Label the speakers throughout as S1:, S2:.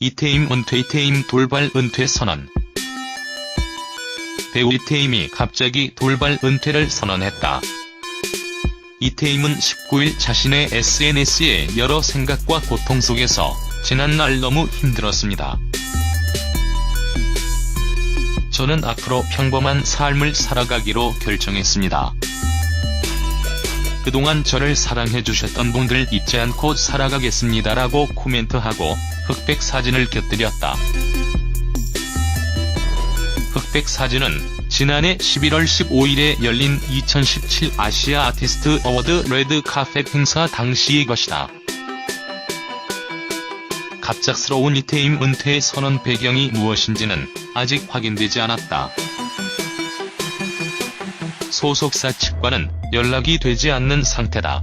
S1: 이태임 은퇴 이태임 돌발 은퇴 선언 배우 이태임이 갑자기 돌발 은퇴를 선언했다. 이태임은 19일 자신의 SNS에 여러 생각과 고통 속에서 지난날 너무 힘들었습니다. 저는 앞으로 평범한 삶을 살아가기로 결정했습니다. 그동안 저를 사랑해주셨던 분들 잊지 않고 살아가겠습니다라고 코멘트하고 흑백 사진을 곁들였다. 흑백 사진은 지난해 11월 15일에 열린 2017 아시아 아티스트 어워드 레드 카펫 행사 당시의 것이다. 갑작스러운 이태임 은퇴 선언 배경이 무엇인지는 아직 확인되지 않았다. 소속사 측과는 연락이 되지 않는 상태다.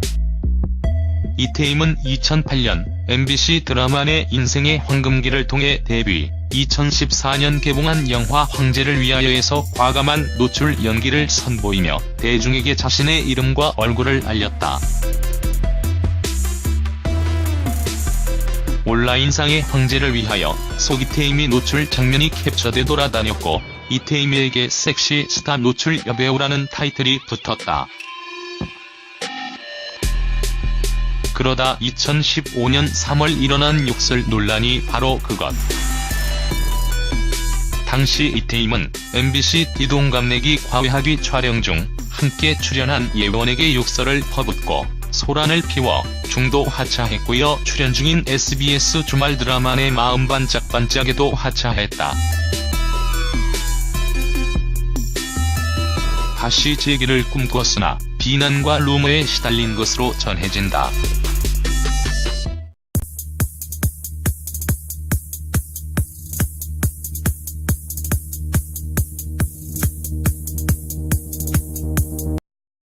S1: 이태임은 2008년 MBC 드라마 내 인생의 황금기를 통해 데뷔, 2014년 개봉한 영화 황제를 위하여에서 과감한 노출 연기를 선보이며 대중에게 자신의 이름과 얼굴을 알렸다. 온라인상의 황제를 위하여 속 이태임이 노출 장면이 캡처돼 돌아다녔고 이태임에게 섹시 스타 노출 여배우라는 타이틀이 붙었다. 그러다 2015년 3월 일어난 욕설 논란이 바로 그것. 당시 이태임은 MBC 띠동갑내기 과외하기 촬영 중 함께 출연한 예원에게 욕설을 퍼붓고 소란을 피워 중도 하차했고요. 출연 중인 SBS 주말 드라마 내 마음 반짝반짝에도 하차했다. 다시 재기를 꿈꿨으나 비난과 루머에 시달린 것으로 전해진다.